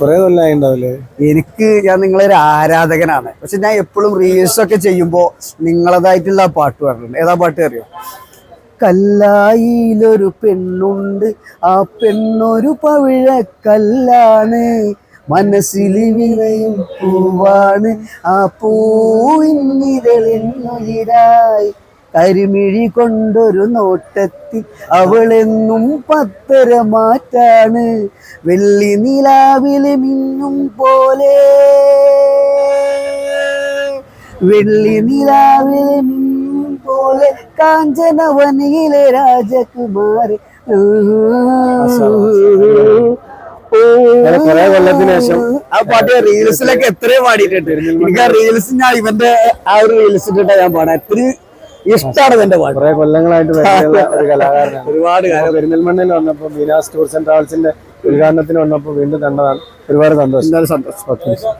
കുറെ കൊല്ലായി ഉണ്ടാവില്ലേ? എനിക്ക് ഞാൻ നിങ്ങളൊരു ആരാധകനാണ്. പക്ഷെ ഞാൻ എപ്പോഴും റീൽസ് ഒക്കെ ചെയ്യുമ്പോൾ നിങ്ങളതായിട്ടുള്ള പാട്ട് പാടുന്നുണ്ട്. ഏതാ പാട്ട് അറിയോ? കല്ലായിലൊരു പെണ്ണുണ്ട്. ആ പെണ്ണൊരു പവിഴക്കല്ലാണ്. മനസ്സിൽ വിനയും പൂവാണ്. ആ പൂവിനിരളിന്നുയിരായി കരിമിഴി കൊണ്ടൊരു നോട്ടത്തി അവളെന്നും പത്തര മാറ്റാണ്. വെള്ളി നിലാവിലെ മിന്നും പോലെ. വെള്ളി നിലാവിലെ മിന്നും പോലെ കാഞ്ചനവനിയിലെ രാജകുമാരി. കുറെ കൊല്ലത്തിന് ശേഷം ആ പാട്ട് റീൽസിലൊക്കെ എത്രയോ പാടിയിട്ടുണ്ട്. എനിക്ക് ആ റീൽസ് ഞാൻ ഇവന്റെ ആ ഒരു റീൽസ് ഇട്ടിട്ടാ ഞാൻ പാടാം എത്രയും ഇഷ്ടമാണ് എന്റെ പാട്ട് കുറെ കൊല്ലങ്ങളായിട്ട് ഒരു കലാകാരനാണ്. ഒരുപാട് പെരിന്തൽമണ്ണയിൽ വന്നപ്പോ ബീനാസ് ടൂർസ് ആൻഡ് ട്രാവൽസിന്റെ ഉദ്ഘാടനത്തിന് വന്നപ്പോ വീണ്ടും കണ്ടതാണ്. ഒരുപാട് സന്തോഷം. സന്തോഷം.